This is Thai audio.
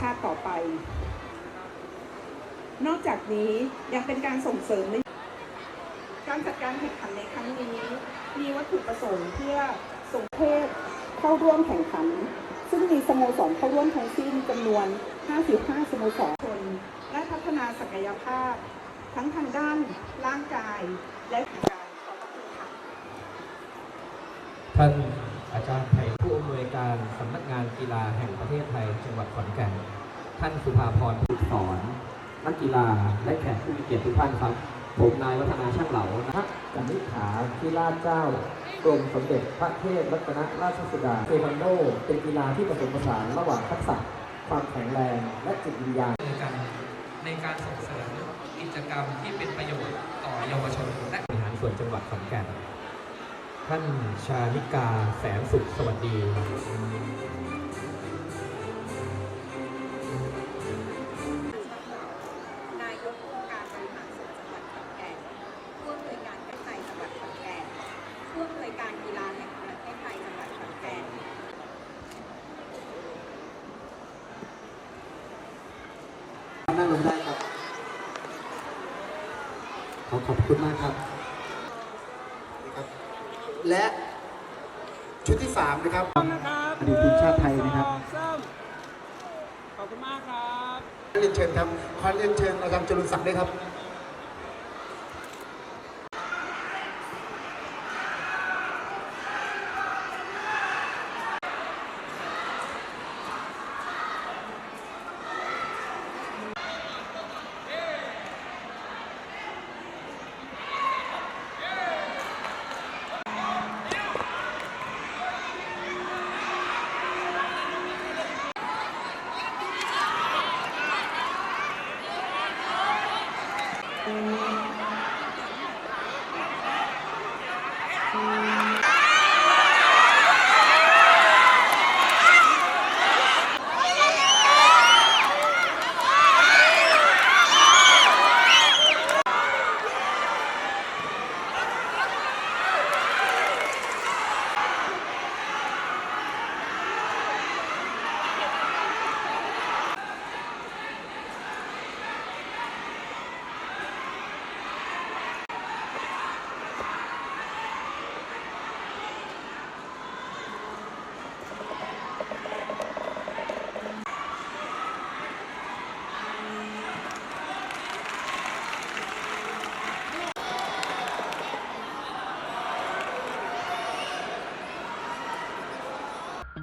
ชาติต่อไป นอกจากนี้ยังเป็นการส่งเสริมในการจัดการแข่งขันในครั้งนี้ มีวัตถุประสงค์เพื่อส่งเทศเข้าร่วมแข่งขัน ซึ่งมีสโมสรเข้าร่วมทั้งสิ้นจำนวน 55 สโมสรคนและพัฒนาศักยภาพ ทั้งทางด้านร่างกายและการขอบคุณค่ะท่านอาจารย์ไผ่ผู้อำนวย การสำนักงานกีฬาแห่งประเทศไทย จังหวัดขอนแก่น ท่านสุภาพรผู้สอนนักกีฬาและแขกผู้มีเกียรติทุกท่านครับ ผมนายวัฒนาช่างเหลานะฮะกันิษฐาที่ราชเจ้ากรมสมเด็จพระเทพรัตนราชสุดาเทควันโด เป็นกีฬาที่ผสมผสานระหว่างทักษะ ความแข็งแรงและจิตวิญญาณกันในการส่งเสริมกิจกรรมที่เป็นประโยชน์ต่อเยาวชนและบริหารส่วนจังหวัดขอนแก่น ท่านชานิกาแสนสุขสวัสดี นายกองค์การบริหารส่วนจังหวัดขอนแก่นผู้อำนวยการการไทยจังหวัดขอนแก่นผู้อำนวยการกีฬาแห่งประเทศไทยจังหวัดขอนแก่นนั่งลงได้ครับ ขอขอบคุณมากครับนะครับ และชุดที่สามนะครับอดีตทีมชาติไทยนะครับขอบคุณมากครับ เรียนเชิญครับ ขอเรียนเชิญอาจารย์จรุนศักดิ์ด้วยครับ Thank you.